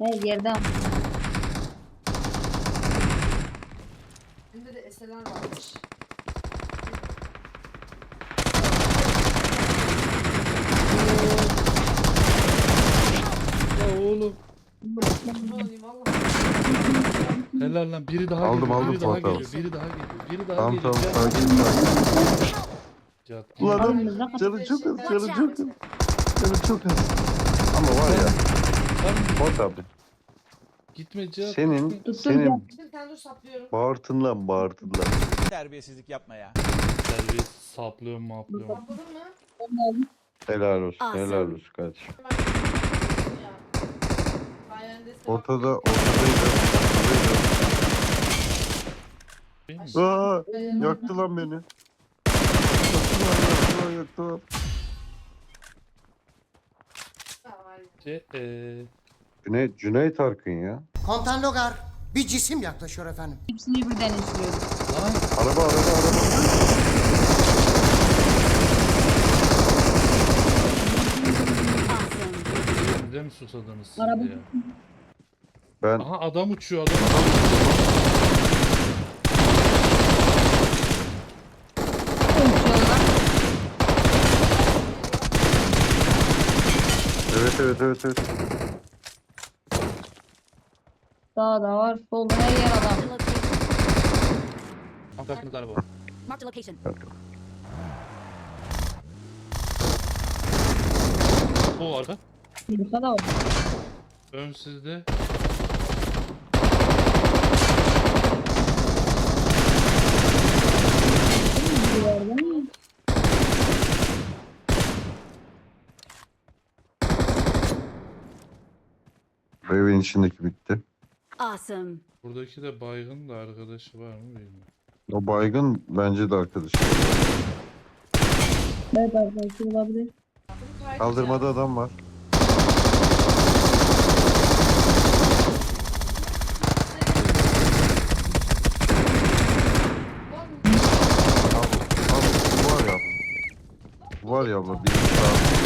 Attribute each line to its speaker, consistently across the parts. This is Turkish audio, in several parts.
Speaker 1: Her yerde.
Speaker 2: Bende de eseler varmış.
Speaker 3: Ya oğlum.
Speaker 2: Ne olayım valla.
Speaker 3: Helal lan biri daha
Speaker 4: Aldım,
Speaker 3: geliyor.
Speaker 4: aldım
Speaker 3: biri daha
Speaker 4: Fuat abi.
Speaker 3: geliyor. Biri daha geliyor. Biri daha
Speaker 4: Tamam
Speaker 3: geliyor.
Speaker 4: tamam
Speaker 3: Can-
Speaker 4: sakin sakin.
Speaker 3: Can-
Speaker 4: Ulan adam canı çok az canı çok az. Canı çok az. Ama var ya
Speaker 3: Sen
Speaker 4: Fuat abi
Speaker 3: gitme Cihat.
Speaker 4: senin
Speaker 3: gitme.
Speaker 4: senin
Speaker 2: Bir tane dur saplıyorum.
Speaker 4: bağırtın lan bağırtın lan.
Speaker 5: Terbiyesizlik yapma ya.
Speaker 3: Servis saplıyorum maplıyorum.
Speaker 2: Sapladın mı?
Speaker 4: Helal olsun
Speaker 6: Awesome.
Speaker 4: helal olsun kardeşim.
Speaker 2: Ben ya. Sayende sevap
Speaker 4: Ortada ortadaydı.
Speaker 3: Değil mi?
Speaker 4: Aa,
Speaker 2: Beğenmem
Speaker 4: yaktı lan beni. Yaktı lan yaktı lan yaktı lan.
Speaker 2: ben. Ha, var ya.
Speaker 3: Ce- eee,
Speaker 4: Cüneyt, Cüneyt Arkın ya.
Speaker 7: Komutan Logar bir cisim yaklaşıyor efendim.
Speaker 1: Hepsini birden izliyorum.
Speaker 3: Lan
Speaker 4: Araba araba araba.
Speaker 6: Awesome.
Speaker 3: bir de mi susadınız siz
Speaker 1: Araba-
Speaker 3: ya?
Speaker 4: Ben
Speaker 3: Aha adam uçuyor adam uçuyor.
Speaker 1: Uçuyorlar.
Speaker 4: evet evet evet evet.
Speaker 1: Sağda var. Solda her yer adam.
Speaker 6: Marked a location.
Speaker 3: Arkasında araba.
Speaker 6: Marked a location.
Speaker 3: O arka.
Speaker 1: Burada da var.
Speaker 3: Ön sizde.
Speaker 4: Evin içindeki bitti.
Speaker 6: Awesome.
Speaker 3: Buradaki de baygın da arkadaşı var mı bilmiyorum.
Speaker 4: O baygın bence de arkadaş.
Speaker 1: Evet arkadaşlar olabilir.
Speaker 4: Kaldırmada adam var. Abi, abi bu var ya. Bu var ya abla bir sağ.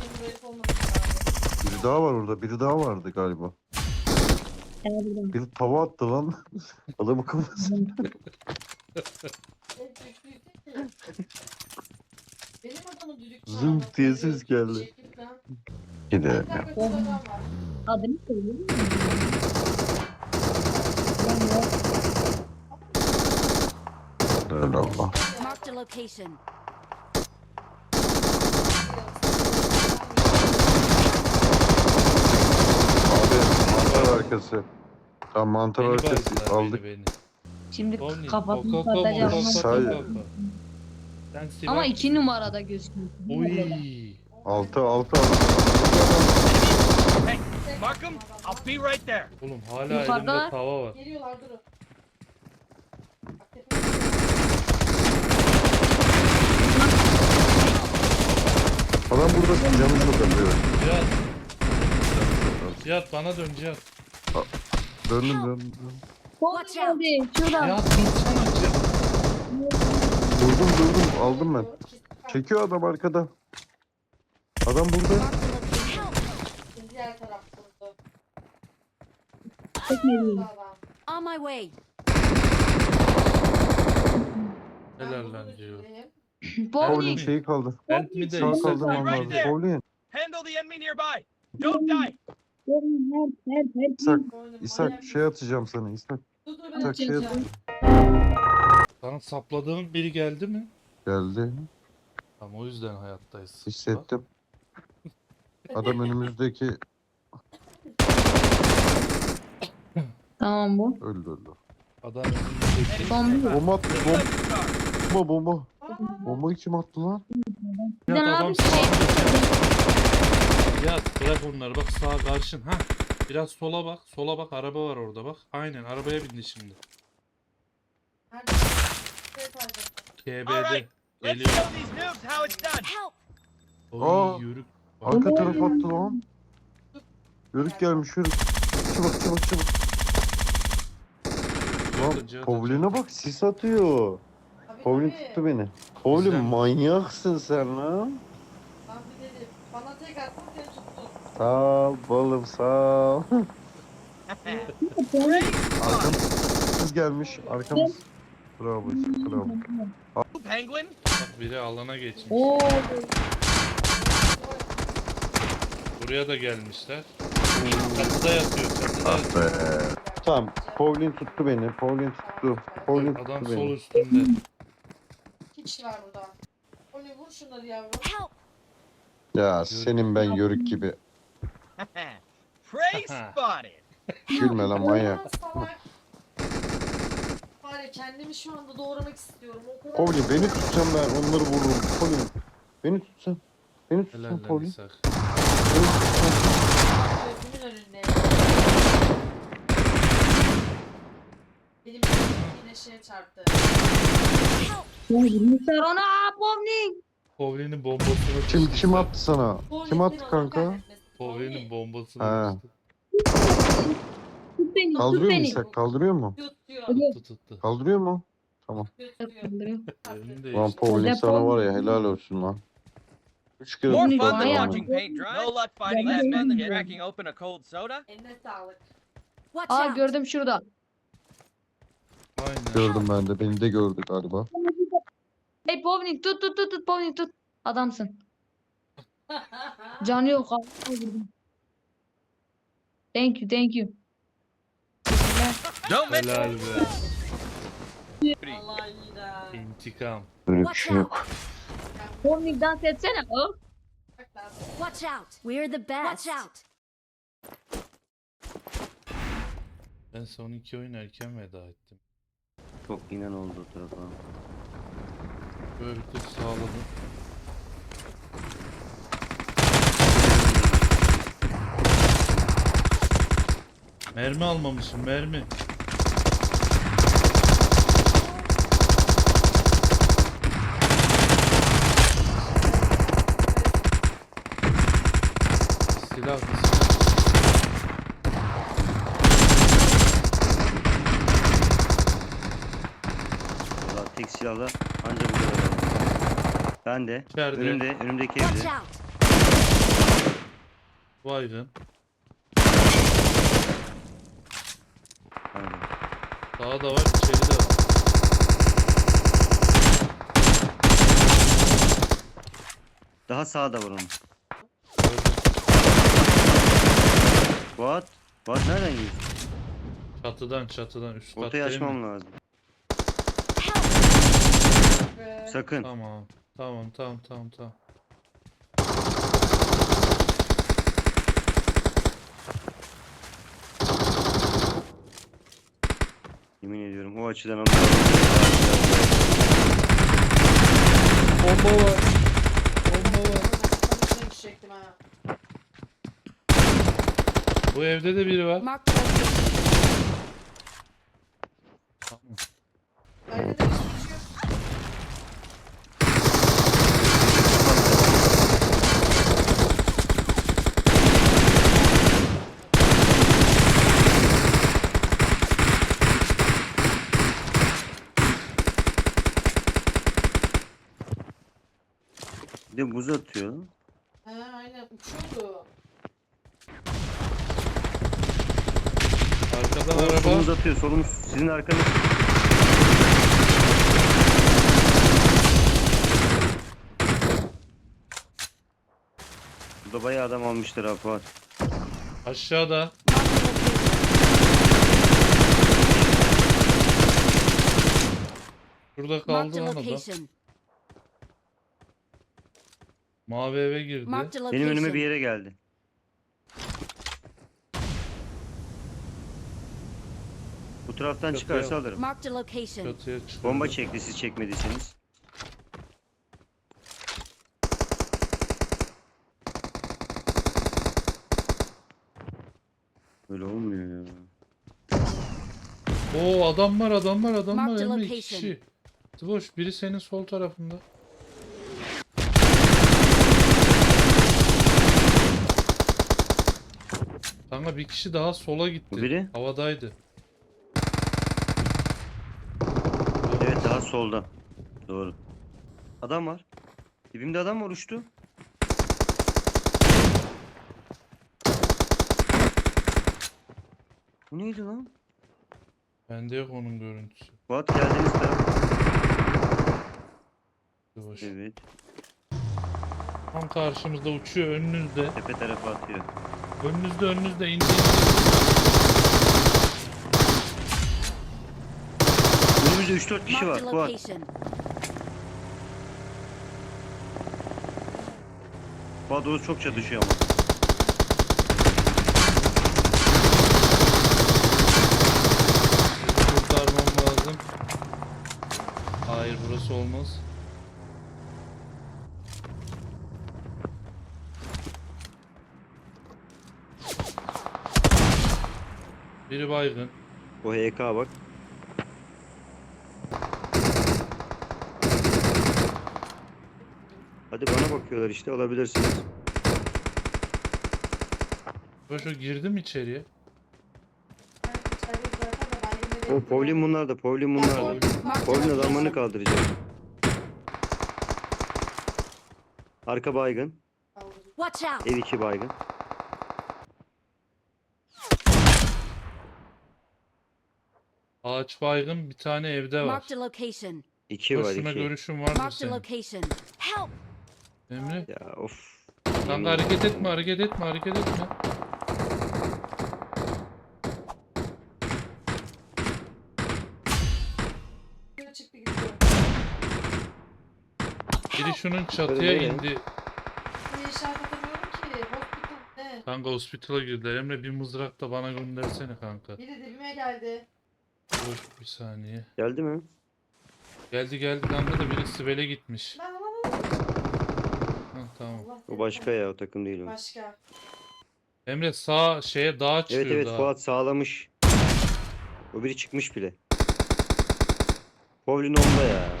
Speaker 2: benim böyle olmaması lazım.
Speaker 4: Biri daha var orada. Biri daha vardı galiba. Biri tava attı lan. Kafasına.
Speaker 2: Adamı düdük
Speaker 4: Zım
Speaker 2: çaldı.
Speaker 4: diye ses geldi. Gidelim
Speaker 2: Bir
Speaker 4: ya.
Speaker 1: Adını söyleyeyim mi?
Speaker 4: Allah.
Speaker 6: Marked a location.
Speaker 4: Abi mantar arkası. Tam mantar
Speaker 3: Beni
Speaker 4: arkası aldık.
Speaker 3: Beni, beni.
Speaker 1: Şimdi
Speaker 3: Tony,
Speaker 1: kafasını.
Speaker 3: Coca
Speaker 4: Say-.
Speaker 3: Sen.
Speaker 1: Ama iki numarada gözüküyor.
Speaker 3: Oy.
Speaker 4: Altı altı altı.
Speaker 5: Mark him. I'll be right there.
Speaker 3: Oğlum hala
Speaker 1: Yukarıda.
Speaker 3: elimde tava var.
Speaker 2: Geliyorlar durun.
Speaker 4: Adam burada canım çok acıyor.
Speaker 3: Cihat. Cihat bana dön Cihat.
Speaker 4: Döndüm döndüm.
Speaker 1: Sol
Speaker 6: Watch out.
Speaker 1: Şuradan.
Speaker 3: Cihat dursana Cihat.
Speaker 4: Durdum durdum aldım ben. Çekiyor adam arkada. Adam burada.
Speaker 2: Diğer taraf durdu.
Speaker 1: Çekmedi.
Speaker 2: Sağdan.
Speaker 6: On my way.
Speaker 2: Ben
Speaker 3: Helal
Speaker 2: bunu
Speaker 3: lan Cihat.
Speaker 2: düşüneyim.
Speaker 4: Bowling
Speaker 1: Bowling.
Speaker 4: şeyi kaldı.
Speaker 3: Me de
Speaker 4: Sağ
Speaker 3: insan.
Speaker 4: kaldı vallahi. Bowling.
Speaker 5: Handle the enemy nearby. Don't die.
Speaker 4: İshak, İshak şey atacağım sana İshak.
Speaker 2: Dur dur ben
Speaker 4: İshak şey
Speaker 2: çekeceğim.
Speaker 4: atacağım.
Speaker 3: Sana sapladığım biri geldi mi?
Speaker 4: Geldi.
Speaker 3: Tamam o yüzden hayattayız.
Speaker 4: Hissettim. Adam önümüzdeki
Speaker 1: Tamam bu.
Speaker 4: öldü öldü.
Speaker 3: Adam önümüzdeki.
Speaker 1: Son bir.
Speaker 4: Bomba attı bomba. Bomba bomba. Bombayı kim attı lan?
Speaker 1: Bir de şey.
Speaker 3: Cihat bırak onları bak sağa karşın. ha. Biraz sola bak. Sola bak araba var orada bak. Aynen arabaya bindi şimdi.
Speaker 2: Nerede?
Speaker 5: Let's
Speaker 3: Geliyor.
Speaker 6: Help.
Speaker 3: Oy
Speaker 4: Aa.
Speaker 3: yürük.
Speaker 4: Arka taraf attı lan. Yörük gelmiş yörük. Çabuk çabuk çabuk. Lan
Speaker 3: Cihat,
Speaker 4: Pavlin'e bak sis atıyor.
Speaker 2: Abi Tabii.
Speaker 4: tuttu beni.
Speaker 3: Güzel.
Speaker 4: manyaksın sen lan.
Speaker 2: Ben bir dedim. Bana tek tuttum.
Speaker 4: Sağ ol balım sağ ol. Arkamız gelmiş arkamız. Bravo bravo.
Speaker 5: Penguin?
Speaker 3: Bak biri alana geçmiş.
Speaker 1: Oo.
Speaker 3: Buraya da gelmişler. Çatıda yatıyor çatıda
Speaker 4: Ah
Speaker 3: yatıyor.
Speaker 4: be. Tamam Povlin tuttu beni. Povlin tuttu.
Speaker 3: Adam
Speaker 4: tuttu
Speaker 3: sol
Speaker 4: beni.
Speaker 3: üstünde.
Speaker 2: İki kişi var burada. Oli vur şunları yavrum.
Speaker 4: Ya senin ben yörük gibi.
Speaker 5: Prey spotted.
Speaker 4: Gülme lan manyak.
Speaker 2: Salak. Var ya kendimi şu anda doğramak istiyorum. O kadar
Speaker 4: Povlin beni tutsan ben onları vururum. Povlin beni tutsan. Beni tutsan
Speaker 3: Helal lan
Speaker 4: Povlin.
Speaker 3: İshak.
Speaker 4: Beni tutsan.
Speaker 2: gözümün önünde. Benim yine şeye çarptı.
Speaker 1: Ya vurmuşlar ona Povnik.
Speaker 3: Povlin'in bombasını
Speaker 4: Kim kim attı sana?
Speaker 2: Povlin
Speaker 4: Kim attı kanka?
Speaker 3: Povlin'in bombasını
Speaker 4: Ha.
Speaker 3: düştü.
Speaker 1: Tut beni tut
Speaker 4: Kaldırıyor mu
Speaker 1: beni.
Speaker 4: İshak? Kaldırıyor mu?
Speaker 2: Tutuyor.
Speaker 1: Oluyor.
Speaker 3: Tuttu tuttu.
Speaker 4: Kaldırıyor mu?
Speaker 2: Tutuyor.
Speaker 1: Kaldırıyor.
Speaker 3: Yerini
Speaker 4: Lan
Speaker 3: değişti.
Speaker 4: Sana var ya helal olsun lan. Üç kere
Speaker 5: More fun
Speaker 4: tuttu
Speaker 5: than
Speaker 1: bayağı-
Speaker 4: adamı.
Speaker 5: watching paint dry. No luck finding
Speaker 1: Yeah,
Speaker 5: last man than
Speaker 1: yeah.
Speaker 5: cracking open a cold soda.
Speaker 2: Eline sağlık.
Speaker 6: Watch
Speaker 1: Aa
Speaker 6: out!
Speaker 1: gördüm şurada.
Speaker 3: Aynen.
Speaker 4: Gördüm ben de. Beni de gördü galiba.
Speaker 1: Hey Povnik tut tut tut tut Povnik tut. Adamsın. Canı yok abi. Thank you thank you.
Speaker 5: Don't mention
Speaker 3: Helal be.
Speaker 2: Allah iyi de.
Speaker 3: İntikam.
Speaker 4: Böyle bir
Speaker 6: Watch
Speaker 4: şey yok.
Speaker 6: out!
Speaker 1: Povnik dans etsene.
Speaker 2: Lan.
Speaker 6: Watch out! We're the best. Watch out!
Speaker 3: Ben son iki oynarken veda ettim.
Speaker 8: Çok inen oldu o tarafa.
Speaker 3: Böyle bir tık sağladım. Mermi almamışım mermi. Silah bir silah.
Speaker 8: Valla tek silahla anca bu kadar. Ben de.
Speaker 3: İçeride.
Speaker 8: Önümde, önümdeki
Speaker 6: Watch
Speaker 8: evde.
Speaker 6: out!
Speaker 3: Baygın.
Speaker 8: Aynen.
Speaker 3: Daha da var içeride var.
Speaker 8: Daha sağda var onun. What? What nereden geliyorsun?
Speaker 3: Çatıdan çatıdan üst kat
Speaker 8: Ortayı
Speaker 3: değil mi?
Speaker 8: açmam lazım.
Speaker 2: Be.
Speaker 8: Sakın.
Speaker 3: Tamam. Tamam tamam tamam tamam.
Speaker 8: Yemin ediyorum o açıdan ama.
Speaker 3: Bomba var. Bomba var. Bu evde de biri var.
Speaker 6: Mark the location.
Speaker 3: Tamam.
Speaker 2: Bende de bir suç yok.
Speaker 8: De buz atıyor.
Speaker 2: He aynen uçuyordu.
Speaker 3: Arkadan
Speaker 8: O
Speaker 3: araba.
Speaker 8: solumuz atıyor. Solumuz sizin arkanız. Burada bayağı adam almışlar abi Fuat.
Speaker 3: Aşağıda. Şurada
Speaker 6: Mark
Speaker 3: kaldı lan adam.
Speaker 6: Location.
Speaker 3: Mavi eve girdi.
Speaker 6: Mark the
Speaker 8: Benim
Speaker 6: location.
Speaker 8: önüme bir yere geldi. Bu taraftan
Speaker 3: Çatıya-
Speaker 8: çıkarsa alırım.
Speaker 6: Mark the location.
Speaker 3: Çatıya.
Speaker 8: Bomba çekti siz çekmediyseniz. Böyle olmuyor ya.
Speaker 3: Oo adam var adam var adam var. Emre iki
Speaker 6: location.
Speaker 3: kişi. Tıboş biri senin sol tarafında. Kanka bir kişi daha sola gitti.
Speaker 8: Bu biri?
Speaker 3: Havadaydı.
Speaker 8: Evet daha solda. Doğru. Adam var. Dibimde adam var uçtu. Bu neydi lan?
Speaker 3: Bende yok onun görüntüsü.
Speaker 8: Fuat geldiğiniz taraf.
Speaker 3: Yavaş.
Speaker 8: Evet.
Speaker 3: Tam karşımızda uçuyor önünüzde.
Speaker 8: Tepe tarafa atıyor.
Speaker 3: Önünüzde önünüzde indi.
Speaker 8: Önümüzde 3-4 kişi var. Fuat. Fuat orası çok çatışıyor ama.
Speaker 3: Kurtarmam lazım. Hayır burası olmaz. Biri baygın.
Speaker 8: O HK bak. Hadi bana bakıyorlar işte alabilirsiniz.
Speaker 3: Boşo girdim içeriye.
Speaker 8: O? Povlin bunlar da Povlin bunlar da. Povlin adamlarını kaldıracak. Arka baygın.
Speaker 6: Watch out.
Speaker 8: Ev içi baygın.
Speaker 3: Ağaç baygın bir tane evde var.
Speaker 6: Marked a location.
Speaker 8: İki var
Speaker 3: Başına
Speaker 8: iki.
Speaker 3: görüşüm vardır
Speaker 6: Marked a
Speaker 3: senin.
Speaker 6: location. Help.
Speaker 3: Emre.
Speaker 8: Ya of.
Speaker 3: Kanka hareket etme hareket etme hareket etme.
Speaker 2: Çıktı gitti.
Speaker 3: Biri şunun çatıya
Speaker 8: nereye?
Speaker 3: indi.
Speaker 2: Bir işaret atamıyorum ki. Hospital ne?
Speaker 3: Kanka hospital'a girdiler. Emre bir mızrak da bana göndersene kanka.
Speaker 2: Biri dibime geldi.
Speaker 3: Dur bir saniye.
Speaker 8: Geldi mi?
Speaker 3: Geldi geldi kanka da biri Sibel'e gitmiş.
Speaker 2: Lan lan lan.
Speaker 3: Ha, tamam.
Speaker 2: Allah
Speaker 8: O başka ya o takım değil o.
Speaker 2: Başka.
Speaker 3: Emre sağ şeye dağa çıkıyor
Speaker 8: Evet evet
Speaker 3: dağa.
Speaker 8: Fuat sağlamış. O biri çıkmış bile. Povlin onda ya.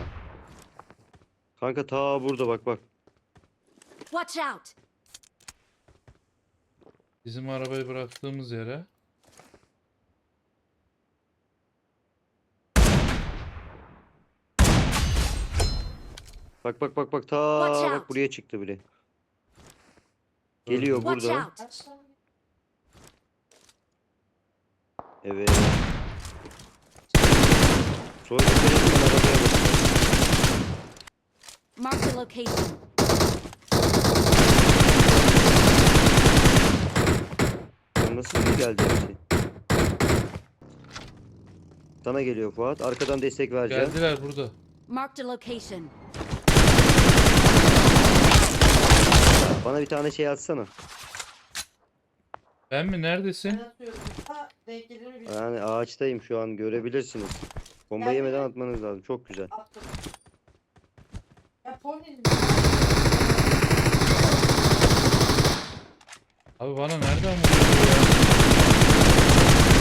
Speaker 8: Kanka ta burada bak bak.
Speaker 6: Watch out.
Speaker 3: Bizim arabayı bıraktığımız yere.
Speaker 8: Bak bak bak bak ta
Speaker 6: Watch
Speaker 8: bak
Speaker 6: out.
Speaker 8: buraya çıktı bile. Geliyor
Speaker 6: Watch
Speaker 8: burada.
Speaker 6: out.
Speaker 8: Evet. Sonra yukarı çıkın arabaya bak.
Speaker 6: Marked a location.
Speaker 8: Lan Nasıl iyi geldi hepsi? Sana geliyor Fuat. Arkadan destek vereceğim.
Speaker 3: Geldiler burada.
Speaker 6: Marked a location.
Speaker 8: Bana bir tane şey atsana.
Speaker 3: Ben mi? Neredesin?
Speaker 2: Ben atıyorum. Ha denk gelir mi bilmiyorum.
Speaker 8: Yani ağaçtayım şu an görebilirsiniz. Bomba
Speaker 2: Gel,
Speaker 8: yemeden
Speaker 2: gel.
Speaker 8: atmanız lazım. Çok güzel.
Speaker 2: Attım. Ya.
Speaker 3: Abi bana nereden vuruyor ya?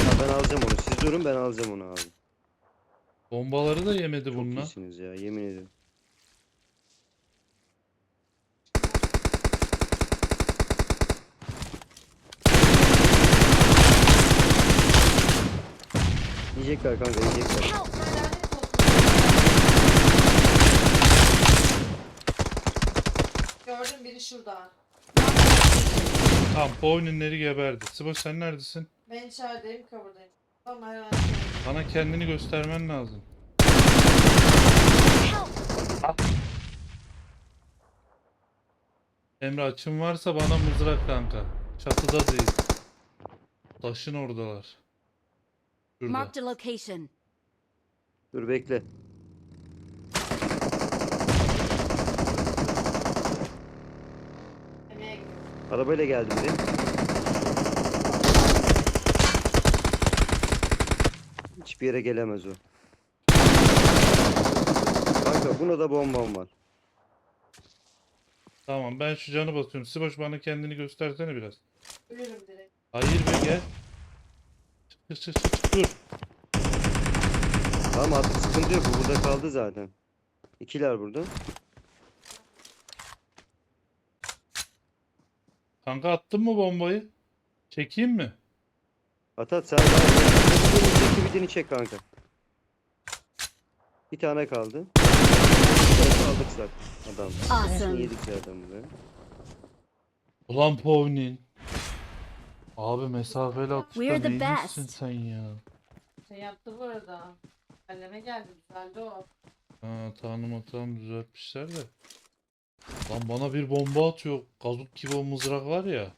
Speaker 8: Ha, ben alacağım onu. Siz durun ben alacağım onu abi.
Speaker 3: Bombaları da yemedi
Speaker 8: Çok
Speaker 3: bununla.
Speaker 8: iyisiniz ya yemin ederim. Yiyecekler kanka yiyecekler.
Speaker 2: Gördüm biri şurada.
Speaker 3: Tamam Pownin'leri geberdi. Sıboş sen neredesin?
Speaker 2: Ben içerideyim cover'dayım. Tamam herhalde.
Speaker 3: Bana kendini göstermen lazım. Emre açın varsa bana mızrak kanka. Çatıda değil. Taşın oradalar. Şurada.
Speaker 6: Marked a location.
Speaker 8: Dur bekle. Arabayla geldim biri. Hiçbir yere gelemez o. Kanka buna da bombam var.
Speaker 3: Tamam ben şu canı basıyorum. Sıboş bana kendini göstersene biraz.
Speaker 2: Ölürüm direkt.
Speaker 3: Hayır be gel. Çık çık çık dur.
Speaker 8: Tamam artık sıkıntı yok. Bu burada kaldı zaten. İkiler burada.
Speaker 3: Kanka attın mı bombayı? Çekeyim mi?
Speaker 8: At at sen daha bir birini çek kanka. Bir tane kaldı. aldık zaten. Adam.
Speaker 6: Awesome.
Speaker 8: Yedik ya adamı be.
Speaker 3: Ulan Povnin. Abi mesafeli atışta
Speaker 6: We're the
Speaker 3: neymişsin
Speaker 6: best.
Speaker 3: sen ya?
Speaker 2: Şey yaptı bu arada. Kalleme geldi güzeldi o.
Speaker 3: Ha tanım hatam düzeltmişler de. Lan bana bir bomba atıyor. Gazuk gibi o mızrak var ya.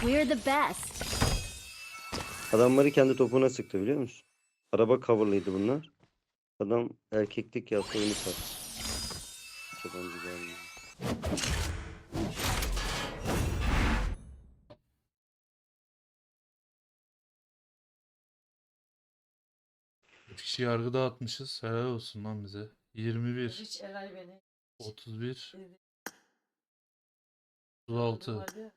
Speaker 6: We're the best.
Speaker 8: Adamları kendi topuna sıktı biliyor musun? Araba coverlıydı bunlar. Adam erkeklik yaptı oyunu sattı. Yabancı gelmiyor.
Speaker 3: Üç kişi yargı dağıtmışız. Helal olsun lan bize. 21,
Speaker 2: Hiç Eray beni.
Speaker 3: 31,
Speaker 2: izledi.
Speaker 3: 36.
Speaker 2: Hadi.